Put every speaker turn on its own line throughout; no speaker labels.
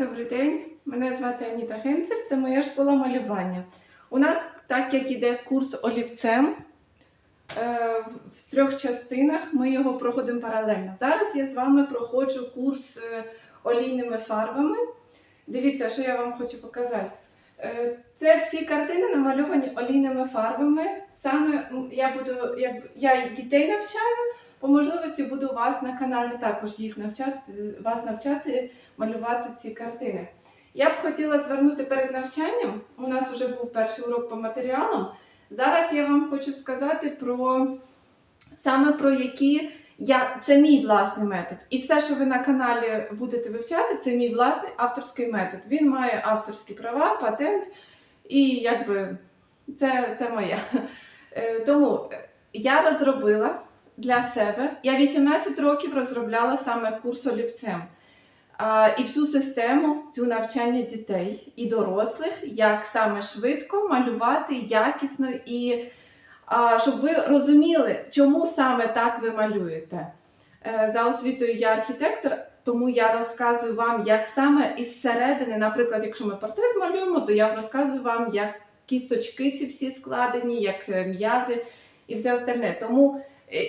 Добрий день, мене звати Аніта Генцель, це моя школа малювання. У нас, так як іде курс олівцем, е, в трьох частинах ми його проходимо паралельно. Зараз я з вами проходжу курс е, олійними фарбами. Дивіться, що я вам хочу показати. Е, Це всі картини намальовані олійними фарбами. Саме я буду, я дітей навчаю, по можливості буду вас на каналі також їх навчати, вас навчати малювати ці картини. Я б хотіла звернути перед навчанням. У нас вже був перший урок по матеріалам. Зараз я вам хочу сказати про саме про які я це мій власний метод. І все, що ви на каналі будете вивчати, це мій власний авторський метод. Він має авторські права, патент, і якби це, це моє. Е, Тому я розробила для себе. Я 18 років розробляла саме курс олівцем. І всю систему цю навчання дітей і дорослих, як саме швидко малювати, якісно і щоб ви розуміли, чому саме так ви малюєте. Е, За освітою я архітектор, тому я розказую вам, як саме із середини, наприклад, якщо ми портрет малюємо, то я розказую вам, як кісточки ці всі складені, як е, м'язи і все остальне. Тому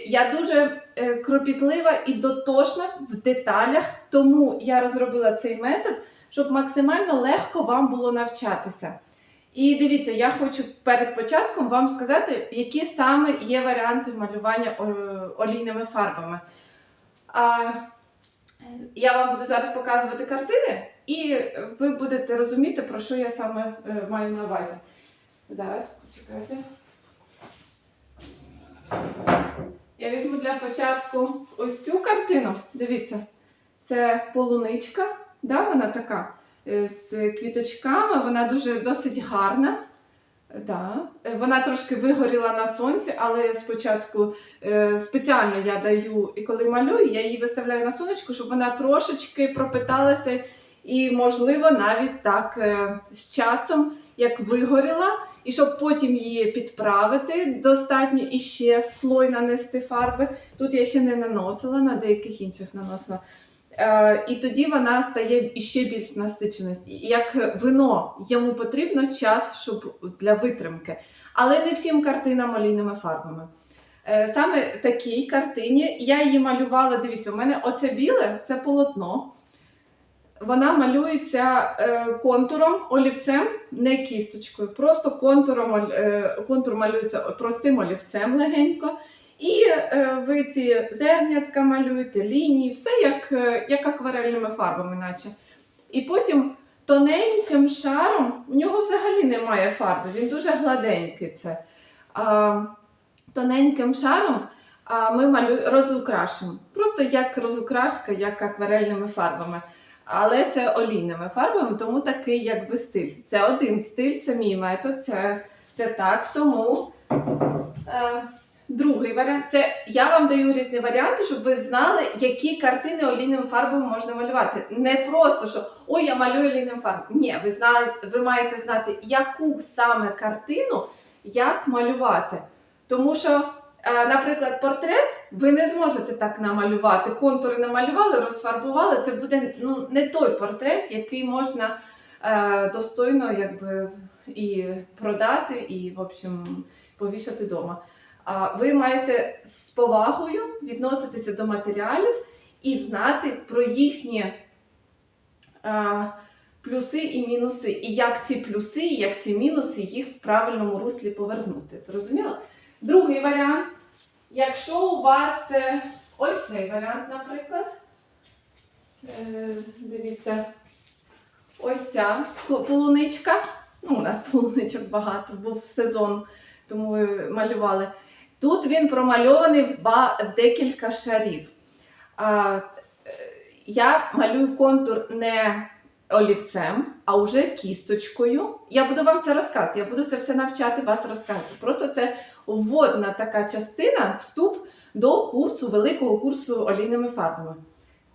я дуже е, кропітлива і дотошна в деталях, тому я розробила цей метод, щоб максимально легко вам було навчатися. І дивіться, я хочу перед початком вам сказати, які саме є варіанти малювання олійними фарбами. А, я вам буду зараз показувати картини, і ви будете розуміти, про що я саме е, маю на увазі. Зараз, почекайте. Я візьму для початку ось цю картину. Дивіться, це полуничка, да, вона така е, з квіточками, вона дуже досить гарна. Да. Е, Вона трошки вигоріла на сонці, але спочатку е, спеціально я даю, і коли малюю, я її виставляю на сонечку, щоб вона трошечки пропиталася і, можливо, навіть так з часом, як вигоріла, і щоб потім її підправити, достатньо і ще слой нанести фарби. Тут я ще не наносила, на деяких інших наносила. Е, і тоді вона стає іще більш насиченості. Як вино, йому потрібно час щоб для витримки. Але не всім картинам олійними фарбами. Е, Саме такій картині я її малювала. Дивіться, у мене оце біле це полотно. Вона малюється е, контуром, олівцем, не кісточкою. Просто контуром, е, контур малюється простим олівцем легенько. І е, ви ці зернятка малюєте, лінії, все як, як акварельними фарбами, наче. І потім тоненьким шаром, у нього взагалі немає фарби, він дуже гладенький це. А, тоненьким шаром а, ми малю... розукрашуємо. Просто як розукрашка, як акварельними фарбами. Але це олійними фарбами, тому такий якби стиль. Це один стиль, це мій метод, це, це так. Тому е, другий варіант це я вам даю різні варіанти, щоб ви знали, які картини олійними фарбами можна малювати. Не просто що ой, я малюю олійним фарбом. Ні, ви знали, ви маєте знати, яку саме картину як малювати. Тому що, наприклад, портрет ви не зможете так намалювати. Контури намалювали, розфарбували. Це буде ну, не той портрет, який можна е, достойно якби, і продати, і в общем, повішати вдома. А ви маєте з повагою відноситися до матеріалів і знати про їхні а, плюси і мінуси, і як ці плюси, і як ці мінуси їх в правильному руслі повернути. Зрозуміло? Другий варіант. Якщо у вас е, ось цей варіант, наприклад, е, дивіться, ось ця полуничка. Ну, у нас полуничок багато, був сезон, тому малювали. Тут він промальований в, декілька шарів. Е, я малюю контур не олівцем, а вже кісточкою. Я буду вам це розказувати, я буду це все навчати вас розказувати. Просто це вводна така частина, вступ до курсу, великого курсу олійними фарбами.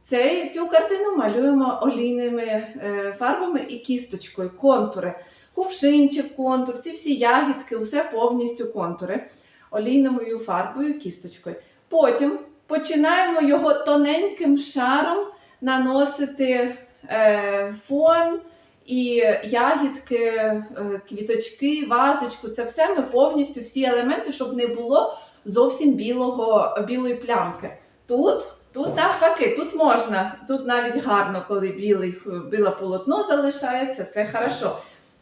Це, цю картину малюємо олійними е, фарбами і кісточкою, контури. Кувшинчик, контур, ці всі ягідки, усе повністю контури олійною фарбою, кісточкою. Потім починаємо його тоненьким шаром наносити е, фон, і ягідки, е, квіточки, вазочку. Це все ми повністю всі елементи, щоб не було зовсім білого, білої плямки. Тут, тут навпаки, тут можна, тут навіть гарно, коли білий, біле полотно залишається, це хорошо.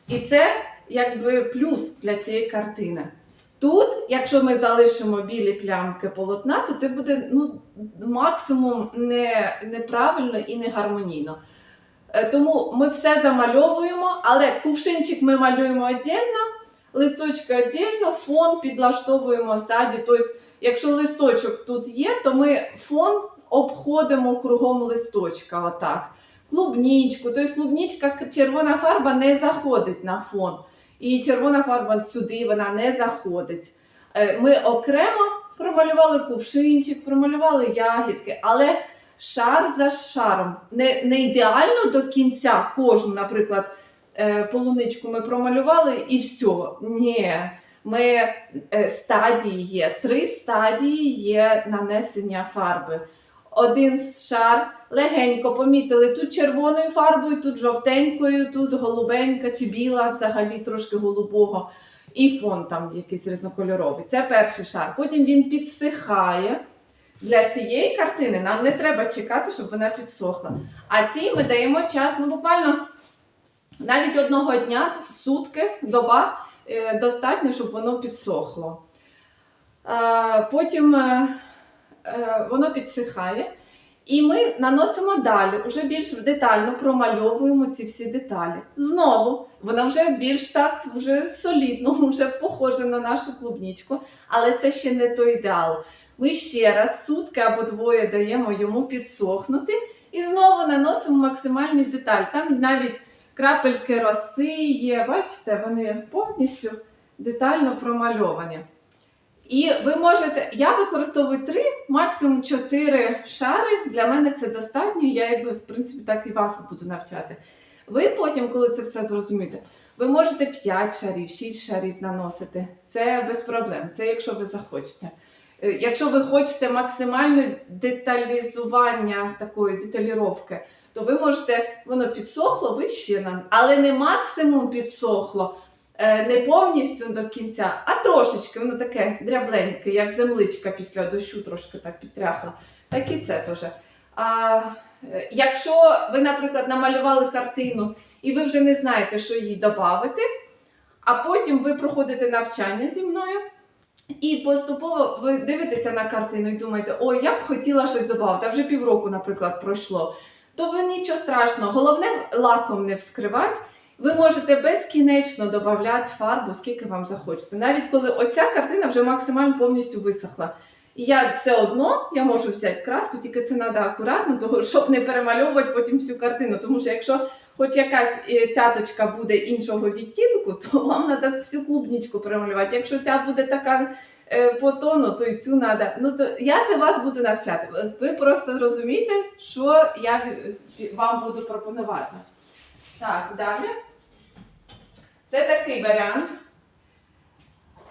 І це якби плюс для цієї картини. Тут, якщо ми залишимо білі плямки полотна, то це буде ну, максимум не, неправильно і не гармонійно. Е, Тому ми все замальовуємо, але кувшинчик ми малюємо віддільно, листочки віддільно, фон підлаштовуємо ззаді. Тобто, якщо листочок тут є, то ми фон обходимо кругом листочка. Отак. Клубнічку. Тобто клубнічка, червона фарба не заходить на фон. І червона фарба сюди вона не заходить. Е, Ми окремо промалювали кувшинчик, промалювали ягідки, але шар за шаром. Не, не ідеально до кінця кожну, наприклад, е, полуничку ми промалювали і все. Ні. Ми е, стадії є, три стадії є нанесення фарби. Один шар легенько помітили тут червоною фарбою, тут жовтенькою, тут голубенька чи біла, взагалі трошки голубого, і фон там якийсь різнокольоровий. Це перший шар. Потім він підсихає. Для цієї картини нам не треба чекати, щоб вона підсохла. А цій ми даємо час, ну буквально навіть одного дня, сутки, доба е, достатньо, щоб воно підсохло. Е, потім е, воно підсихає. І ми наносимо далі, вже більш детально промальовуємо ці всі деталі. Знову, вона вже більш так вже солідно, вже похожа на нашу клубнічку, але це ще не той ідеал. Ми ще раз сутки або двоє даємо йому підсохнути і знову наносимо максимальний деталь. Там навіть крапельки роси є, бачите, вони повністю детально промальовані. І ви можете, я використовую три, максимум чотири шари. Для мене це достатньо. Я якби в принципі так і вас буду навчати. Ви потім, коли це все зрозумієте, ви можете 5 шарів, 6 шарів наносити. Це без проблем. Це якщо ви захочете. Е, Якщо ви хочете максимальне деталізування такої деталіровки, то ви можете, воно підсохло, ви ще нам, але не максимум підсохло, е, не повністю до кінця, а трошечки, воно таке дрябленьке, як земличка після дощу трошки так підтряхла. Так і це теж. А е, якщо ви, наприклад, намалювали картину і ви вже не знаєте, що їй додати, а потім ви проходите навчання зі мною. І поступово ви дивитеся на картину і думаєте, ой, я б хотіла щось додати, а вже півроку, наприклад, пройшло. То ви нічого страшного, головне лаком не вскривати. Ви можете безкінечно додати фарбу, скільки вам захочеться. Навіть коли оця картина вже максимально повністю висохла. І я все одно я можу взяти краску, тільки це треба акуратно, щоб не перемальовувати потім всю картину. Тому що якщо хоч якась е, цяточка буде іншого відтінку, то вам треба всю клубнічку перемалювати. Якщо ця буде така е, по тону, то і цю треба. Ну то я це вас буду навчати. Ви просто зрозумієте, що я вам буду пропонувати. Так, далі. Це такий варіант.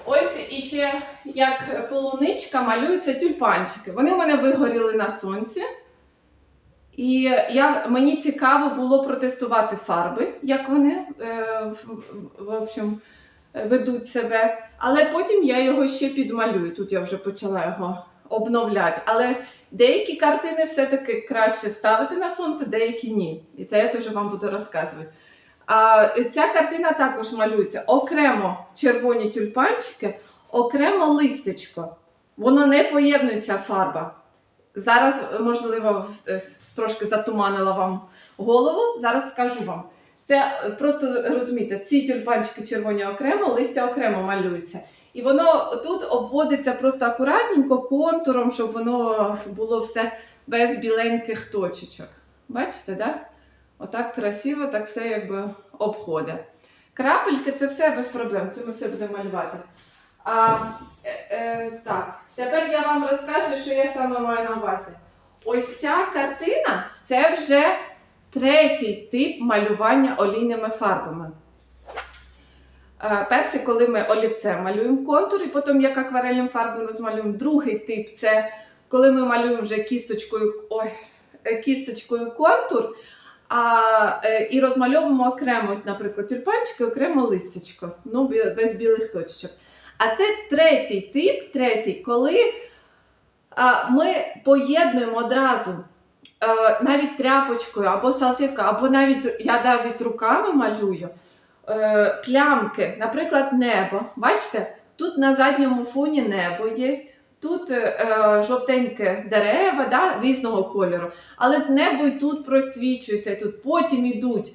Ось іще як полуничка малюються тюльпанчики. Вони у мене вигоріли на сонці. І я, мені цікаво було протестувати фарби, як вони е, в, в, общем, ведуть себе. Але потім я його ще підмалюю. Тут я вже почала його обновляти. Але деякі картини все-таки краще ставити на сонце, деякі ні. І це я теж вам буду розказувати. А ця картина також малюється окремо червоні тюльпанчики, окремо листячко. Воно не поєднується фарба. Зараз, можливо, е, трошки затуманила вам голову. Зараз скажу вам. Це е, просто розумієте, ці тюльпанчики червоні окремо, листя окремо малюється. І воно тут обводиться просто акуратненько контуром, щоб воно було все без біленьких точечок. Бачите. Да? Отак красиво, так все якби обходить. Крапельки це все без проблем, це ми все будемо малювати. А, е, е, так, тепер я вам розкажу, що я саме маю на увазі. Ось ця картина це вже третій тип малювання олійними фарбами. Е, Перший, коли ми олівцем малюємо контур, і потім як акварельним фарбом розмалюємо. Другий тип це коли ми малюємо вже кісточкою, ой, е, кісточкою контур. А, е, і розмальовуємо окремо, наприклад, тюльпанчики, окремо листячко, ну, без білих точечок. А це третій тип, третій, коли ми поєднуємо одразу е, навіть тряпочкою або салфеткою, або навіть я навіть руками малюю е, плямки, наприклад, небо. Бачите, тут на задньому фоні небо є, тут е, е, жовтеньке дерева да, різного кольору, але небо і тут просвічується, тут потім ідуть.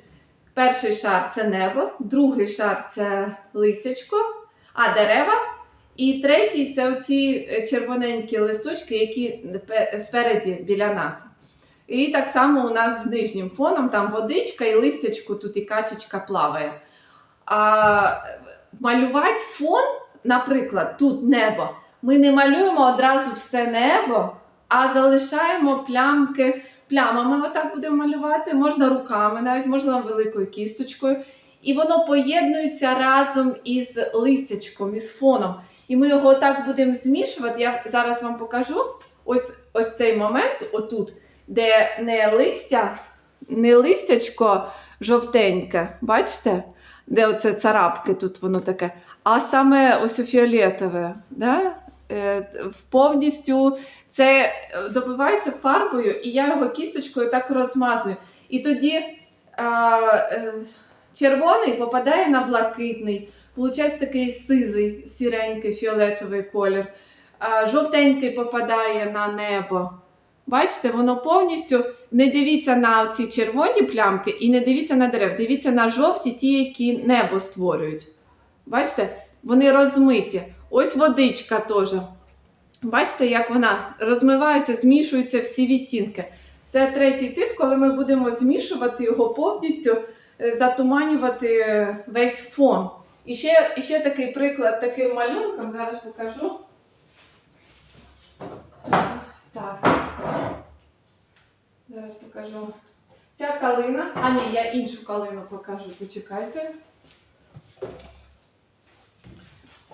Перший шар це небо, другий шар це лисячко, а дерева. І третій це оці е, червоненькі листочки, які пе- спереді біля нас. І так само у нас з нижнім фоном, там водичка і листячко, тут і качечка плаває. А малювати фон, наприклад, тут небо. Ми не малюємо одразу все небо, а залишаємо плямки. Плямами отак будемо малювати, можна руками, навіть можна великою кісточкою. І воно поєднується разом із листячком, із фоном. І ми його отак будемо змішувати. Я зараз вам покажу ось, ось цей момент, отут, де не листя, не листячко жовтеньке, бачите? Де оце царапки, тут воно таке, а саме ось у фіолетове. Да? Е, повністю це е, добивається фарбою, і я його кісточкою так розмазую. І тоді а, е, червоний попадає на блакитний, Получається такий сизий, сіренький, фіолетовий колір. Жовтенький попадає на небо. Бачите, воно повністю не дивіться на ці червоні плямки і не дивіться на дерев. Дивіться на жовті, ті, які небо створюють. Бачите, вони розмиті. Ось водичка теж. Бачите, як вона розмивається, змішуються всі відтінки. Це третій тип, коли ми будемо змішувати його повністю, е, затуманювати е, весь фон. І ще, і ще такий приклад таким малюнком, зараз покажу. Так. Зараз покажу. Ця калина. А ні, я іншу калину покажу, почекайте.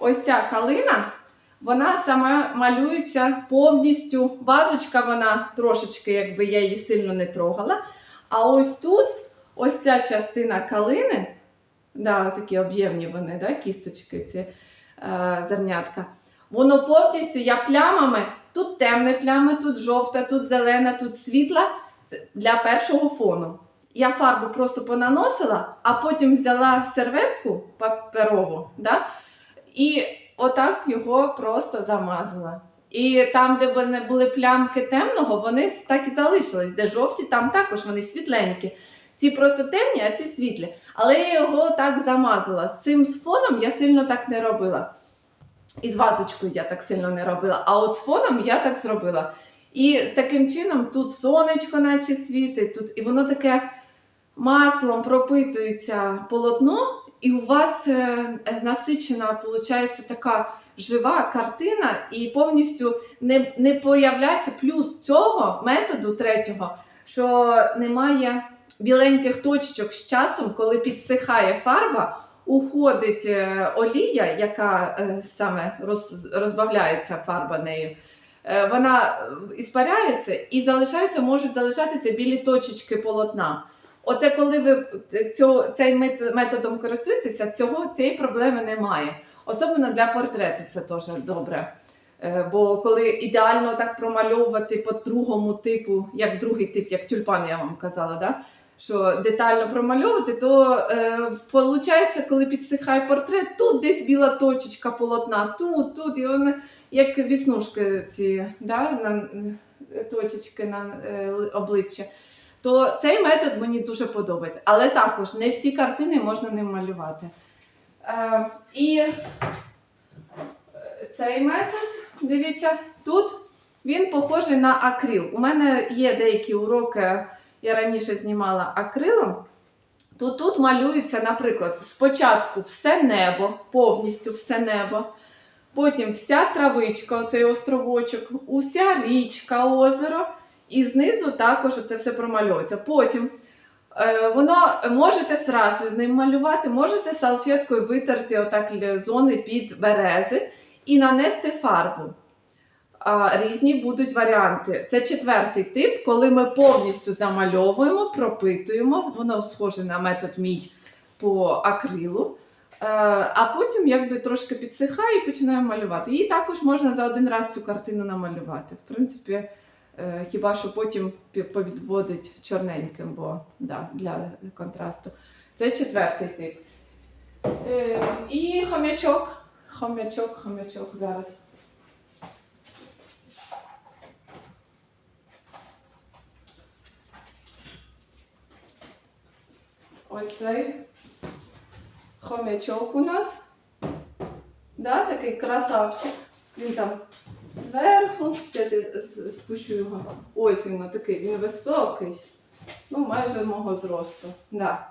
Ось ця калина, вона сама малюється повністю. Вазочка, вона трошечки, якби я її сильно не трогала. А ось тут, ось ця частина калини, да, такі об'ємні вони, да, кісточки, ці е, зернятка. Воно повністю я плямами, тут темне пляма, тут жовта, тут зелена, тут світла для першого фону. Я фарбу просто понаносила, а потім взяла серветку паперову, да, і отак його просто замазала. І там, де були плямки темного, вони так і залишились. Де жовті, там також вони світленькі. Ці просто темні, а ці світлі. Але я його так замазала. З цим з фоном я сильно так не робила. І з вазочкою я так сильно не робила. А от з фоном я так зробила. І таким чином тут сонечко, наче світить, тут, і воно таке маслом пропитується полотно, і у вас е, е, насичена, виходить, така жива картина, і повністю не, не появляється плюс цього методу третього, що немає біленьких точечок з часом, коли підсихає фарба, уходить е, олія, яка е, саме розбавляється фарба нею. е, Вона іспаряється і залишаються, можуть залишатися білі точечки полотна. Оце коли ви цього, цей методом користуєтеся, цього, цієї проблеми немає. Особливо для портрету це теж добре. Бо коли ідеально так промальовувати по другому типу, як другий тип, як тюльпан, я вам казала, да? Що детально промальовувати, то е, виходить, коли підсихає портрет, тут десь біла точечка полотна, тут, тут, і вони як віснушки ці да? на, е, точечки на е, обличчя. То цей метод мені дуже подобається. Але також не всі картини можна ним малювати. Е, і е, цей метод, дивіться, тут він похожий на акрил. У мене є деякі уроки, я раніше знімала акрилом. То тут малюється, наприклад, спочатку все небо, повністю все небо. Потім вся травичка, оцей островочок, уся річка, озеро, і знизу також це все промальовується. Потім е, воно можете зразу ним малювати, можете салфеткою витерти отак зони під берези і нанести фарбу. Різні будуть варіанти. Це четвертий тип, коли ми повністю замальовуємо, пропитуємо. Воно схоже на метод мій по акрилу. Е, А потім якби трошки підсихає і починаємо малювати. Її також можна за один раз цю картину намалювати. В принципі, е, хіба що потім повідводить чорненьким, бо да, для контрасту. Це четвертий тип. Е, І хомячок. Хомячок, хомячок зараз. Ось цей хомячок у нас. Да, такий красавчик. Він там зверху. Зараз я спущу його. Ось він такий, він високий. Ну, майже мого зросту. Да.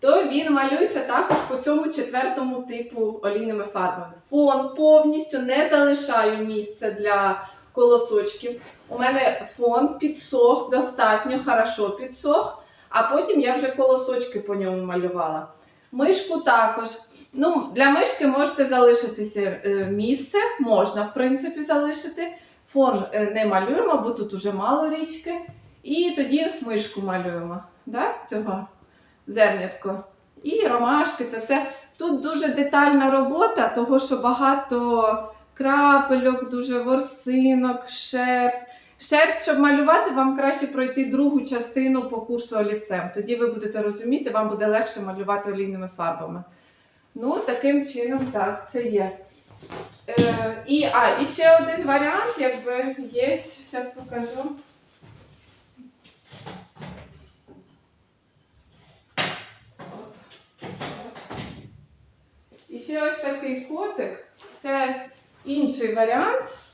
То він малюється також по цьому четвертому типу олійними фарбами. Фон повністю не залишаю місця для колосочків. У мене фон підсох, достатньо хорошо підсох, а потім я вже колосочки по ньому малювала. Мишку також. Ну, для мишки можете залишитися е, місце, можна, в принципі, залишити. Фон е, не малюємо, бо тут уже мало річки. І тоді мишку малюємо. Да? Цього зернятко. І ромашки, це все. Тут дуже детальна робота, того що багато крапельок, дуже ворсинок, шерсть. Шерсть, щоб малювати, вам краще пройти другу частину по курсу олівцем. Тоді ви будете розуміти, вам буде легше малювати олійними фарбами. Ну, таким чином, так, це є. Е, і, а, і ще один варіант, якби є. Зараз покажу. І ще ось такий котик. Це інший варіант.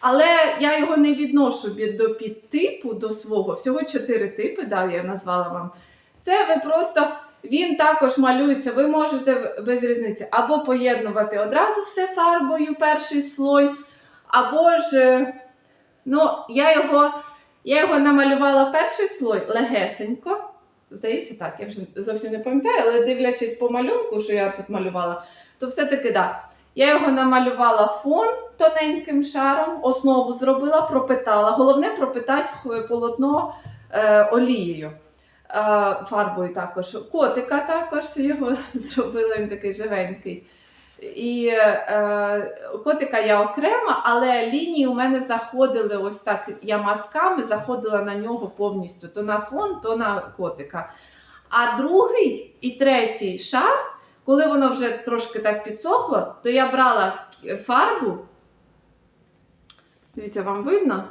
Але я його не відношу від- до підтипу до свого. Всього чотири типи, да, я назвала вам. Це ви просто. Він також малюється, ви можете без різниці або поєднувати одразу все фарбою, перший слой, або ж, е, ну, я його, я його намалювала перший слой легесенько. Здається, так, я вже зовсім не пам'ятаю, але дивлячись по малюнку, що я тут малювала, то все-таки да. Я його намалювала фон тоненьким шаром, основу зробила, пропитала. Головне пропитати полотно е, олією. Фарбою також. Котика також його зробила, він такий живенький. І е, котика я окремо, але лінії у мене заходили ось так. Я мазками заходила на нього повністю, то на фон, то на котика. А другий і третій шар, коли воно вже трошки так підсохло, то я брала фарбу. Дивіться, вам видно?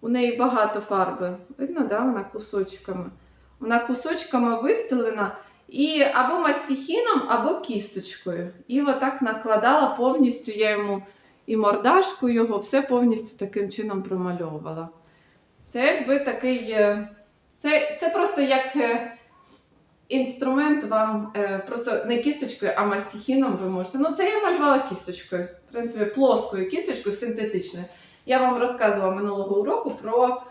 У неї багато фарби. Видно, да? вона кусочками. Вона кусочками вистелена і або мастихіном, або кісточкою. І отак накладала повністю я йому і мордашку його, все повністю таким чином промальовувала. Це якби такий. е, Це, це просто як е, інструмент вам е, просто не кісточкою, а мастихіном ви можете. Ну, це я малювала кісточкою, в принципі, плоскою кісточкою синтетичною. Я вам розказувала минулого уроку про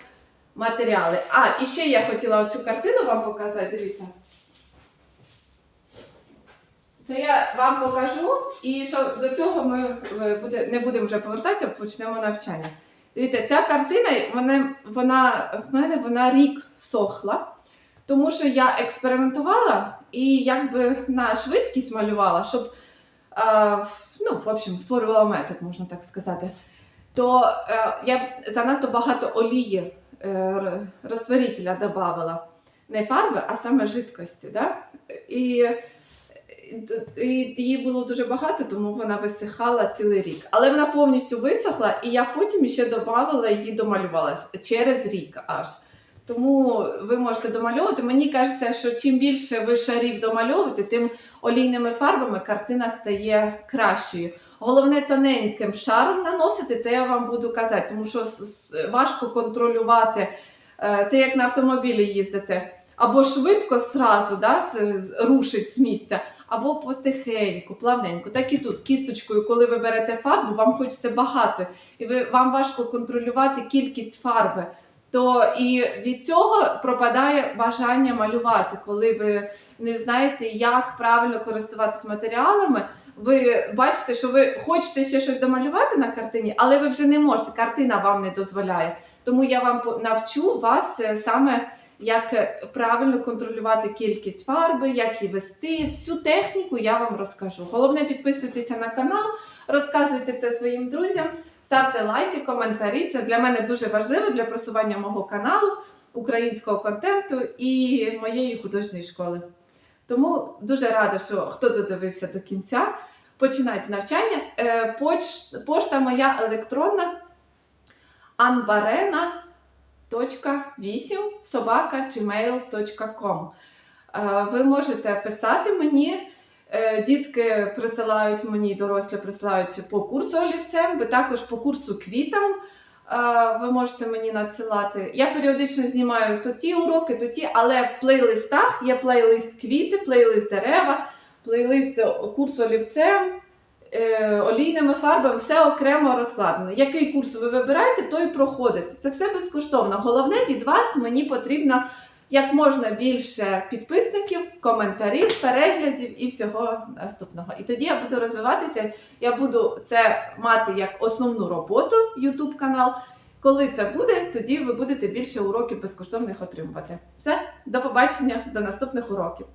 матеріали. А, і ще я хотіла цю картину вам показати. Дивіться. Це я вам покажу, і що до цього ми е, буде, не будемо вже повертатися, почнемо навчання. Дивіться, ця картина, вона, вона, в мене вона рік сохла, тому що я експериментувала і якби на швидкість малювала, щоб е, ну, в общем, створювала метод, можна так сказати. То е, я занадто багато олії е, розтворителя додавала. Не фарби, а саме жидкості. Да? І, і її було дуже багато, тому вона висихала цілий рік. Але вона повністю висохла, і я потім ще додавала її домалювала через рік аж. Тому ви можете домальовувати. Мені кажеться, що чим більше ви шарів домальовуєте, тим олійними фарбами картина стає кращою. Головне тоненьким шаром наносити, це я вам буду казати, тому що важко контролювати. Е, Це як на автомобілі їздити. Або швидко зразу да, рушить з місця, або потихеньку, плавненько. Так і тут кісточкою, коли ви берете фарбу, вам хочеться багато, і ви, вам важко контролювати кількість фарби. То і від цього пропадає бажання малювати, коли ви не знаєте, як правильно користуватися матеріалами, ви бачите, що ви хочете ще щось домалювати на картині, але ви вже не можете, картина вам не дозволяє. Тому я вам навчу вас е, саме як е, правильно контролювати кількість фарби, як її вести. Всю техніку я вам розкажу. Головне, підписуйтеся на канал, розказуйте це своїм друзям, ставте лайки, коментарі. Це для мене дуже важливо для просування мого каналу, українського контенту і моєї художньої школи. Тому дуже рада, що хто додивився до кінця. Починайте навчання. Е, Пошта моя електронна anbarena.8 собака. Е, Ви можете писати мені. Е, Дітки присилають мені, дорослі присилають по курсу олівцем, ви також по курсу квітам. е, Ви можете мені надсилати. Я періодично знімаю то ті уроки, то ті, але в плейлистах є плейлист квіти, плейлист дерева, плейлист курсу олівцем, е, олійними фарбами, все окремо розкладено. Який курс ви вибираєте, той проходите. Це все безкоштовно. Головне від вас мені потрібно як можна більше підписників, коментарів, переглядів і всього наступного. І тоді я буду розвиватися. Я буду це мати як основну роботу, YouTube канал. Коли це буде, тоді ви будете більше уроків безкоштовних отримувати. Все, до побачення, до наступних уроків.